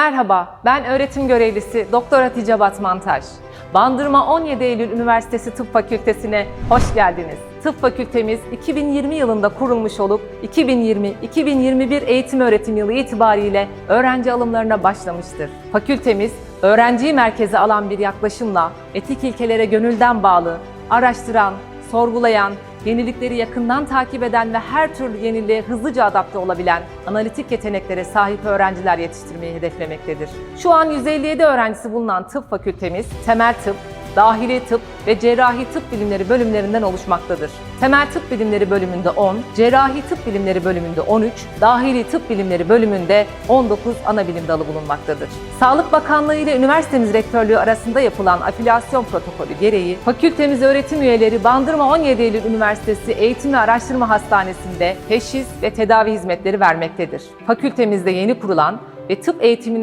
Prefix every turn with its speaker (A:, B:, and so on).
A: Merhaba, ben öğretim görevlisi Doktor Hatice Batmantaş. Bandırma 17 Eylül Üniversitesi Tıp Fakültesine hoş geldiniz. Tıp fakültemiz 2020 yılında kurulmuş olup 2020-2021 eğitim öğretim yılı itibariyle öğrenci alımlarına başlamıştır. Fakültemiz öğrenciyi merkeze alan bir yaklaşımla etik ilkelere gönülden bağlı, araştıran, sorgulayan, yenilikleri yakından takip eden ve her türlü yeniliğe hızlıca adapte olabilen analitik yeteneklere sahip öğrenciler yetiştirmeyi hedeflemektedir. Şu an 157 öğrencisi bulunan tıp fakültemiz temel tıp, dahili tıp ve cerrahi tıp bilimleri bölümlerinden oluşmaktadır. Temel tıp bilimleri bölümünde 10, cerrahi tıp bilimleri bölümünde 13, dahili tıp bilimleri bölümünde 19 ana bilim dalı bulunmaktadır. Sağlık Bakanlığı ile üniversitemiz rektörlüğü arasında yapılan afilasyon protokolü gereği fakültemiz öğretim üyeleri Bandırma 17 Eylül Üniversitesi Eğitim ve Araştırma Hastanesi'nde teşhis ve tedavi hizmetleri vermektedir. Fakültemizde yeni kurulan ve tıp eğitimine